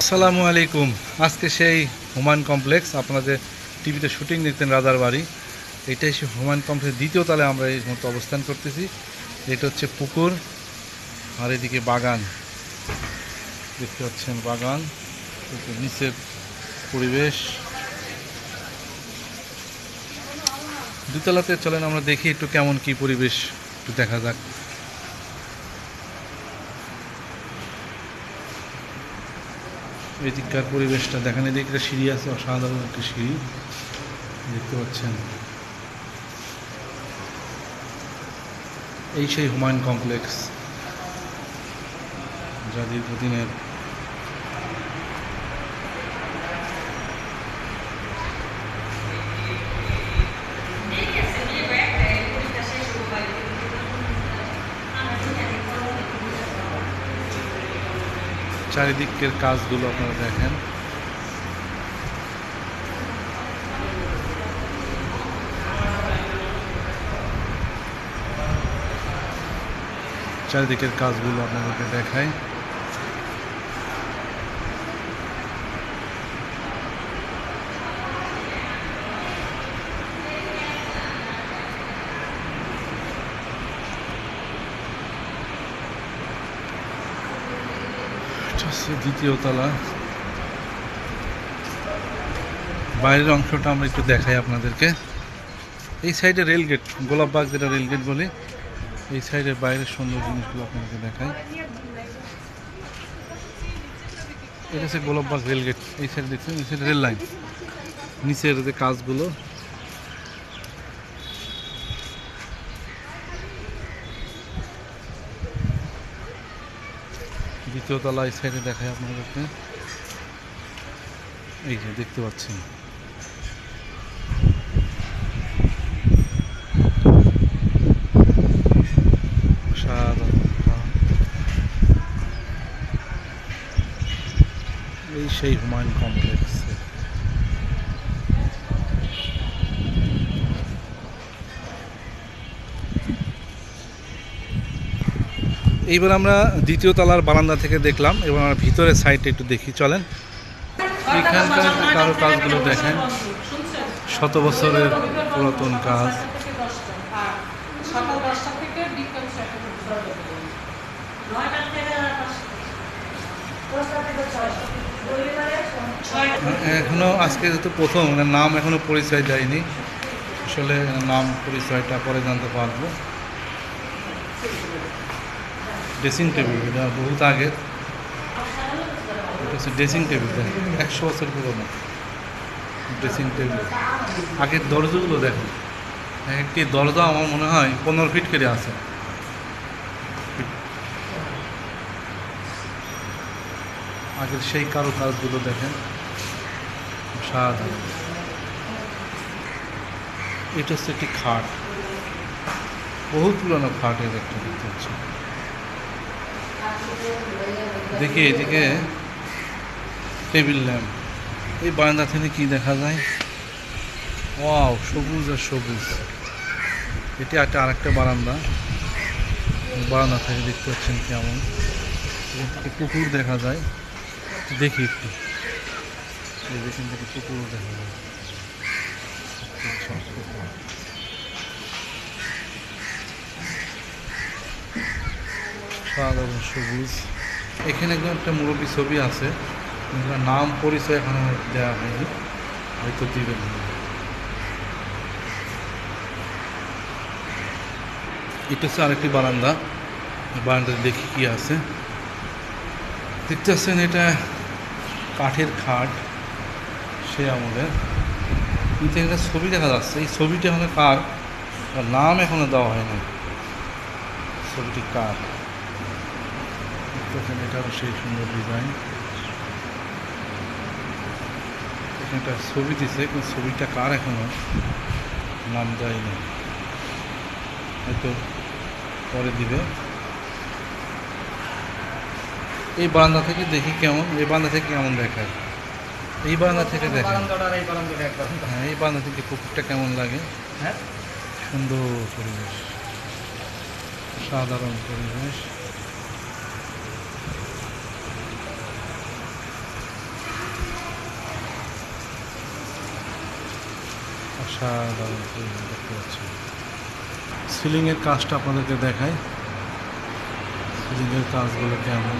আসসালামু আলাইকুম। আজকে সেই হুমায়ুন কমপ্লেক্স, আপনাদের টিভিতে শুটিং দেখতেন রাজার বাড়ি। এটাই সেই হুমায়ুন কমপ্লেক্স দ্বিতীয় তলে আমরা এই মতো অবস্থান করতেছি। এটা হচ্ছে পুকুর, আর এদিকে বাগান। দেখতে পাচ্ছেন বাগান নিচের পরিবেশ। দুতলাতে চলেন, আমরা দেখি একটু কেমন কি পরিবেশ, একটু দেখা যাক। এদিককার পরিবেশটা দেখেন, এদিকে একটা সিঁড়ি আছে, অসাধারণ একটি সিঁড়ি। দেখতে পাচ্ছেন। এই সেই হুমায়ুন কমপ্লেক্স যা দীর্ঘদিনের চারিদিকের কাজগুলো আপনারা দেখেন। চারিদিকের কাজগুলো আপনাদেরকে দেখাই। এটা দ্বিতীয় তলা। বাইরের অংশটা আমরা একটু দেখাই আপনাদেরকে। এই সাইডে রেলগেট গোলাপবাগ যেটা রেলগেট বলি, এই সাইডের বাইরের সুন্দর জিনিসগুলো আপনাদেরকে দেখাই। এটা হচ্ছে গোলাপবাগ রেলগেট এই সাইডে দেখছেন? এই সাইডে রেল লাইন। নিচের যে কাজগুলো দ্বিতীয় তলা এই সাইডে দেখায় আপনাদেরকে। এই যে দেখতে পাচ্ছি এই সেই হুমায়ুন কমপ্লেক্স। এইবার আমরা দ্বিতীয় তলার বারান্দা থেকে দেখলাম এবং আমরা ভিতরের সাইডে একটু দেখি, চলেন। এখানকার কারও কাজগুলো দেখেন। শত বছরের পুরাতন কাজ। এখনও আজকে যেহেতু প্রথম নাম এখনও পরিচয় দেয়নি। আসলে নাম পরিচয়টা পরে জানতে পারব। ড্রেসিং টেবিল এটা বহুত আগের এটা হচ্ছে ড্রেসিং টেবিল একশো বছর পুরোনো। ড্রেসিং টেবিল আগের দরজাগুলো দেখেন একটি দরজা আমার মনে হয় পনেরো ফিট করে আছে। আগের সেই কারও কাজগুলো দেখেন। সাধারণ এটা হচ্ছে একটি খাট। বহুত পুরানো খাট এর একটা দেখতে হচ্ছে দেখি এদিকে টেবিল ল্যাম্প। এই বারান্দা থেকে কি দেখা যায়? ওয়াও, সবুজ আর সবুজ। এটি একটা আরেকটা বারান্দা। বারান্দা থেকে দেখতে পাচ্ছেন কেমন। থেকে পুকুর দেখা যায়। দেখি একটু। এখান থেকে পুকুর দেখা যায়। সাধারণ সবুজ। এখানে একদম একটা মুরব্বী ছবি আছে। নাম পরিচয় এখনও দেওয়া হয়নি। হয়তো দিবেন। এটা হচ্ছে আরেকটি বারান্দা। বারান্দাতে দেখি কি আছে। দেখতে পাচ্ছেন এটা কাঠের খাট, সে আমাদের কিন্তু একটা ছবি দেখা যাচ্ছে। এই ছবিটা এখনও কার? নাম এখনও দেওয়া হয়নি। ছবিটি কার? পাচ্ছেন এটারও সেই সুন্দর ডিজাইন এখানে একটা ছবি দিছে কিন্তু ছবিটা কার এখনও? নাম দেয়নি হয়তো পরে দিবে। এই বারান্দা থেকে দেখি কেমন এই বারান্দা থেকে কেমন দেখায়? এই বারান্দা থেকে দেখেন। হ্যাঁ এই বারান্দা থেকে পুকুরটা কেমন লাগে? হ্যাঁ? সুন্দর পরিবেশ। সাধারণ পরিবেশ। অসাধারণ সিলিংয়ের কাজটা আপনাদেরকে দেখায় সিলিংয়ের কাজগুলো কেমন?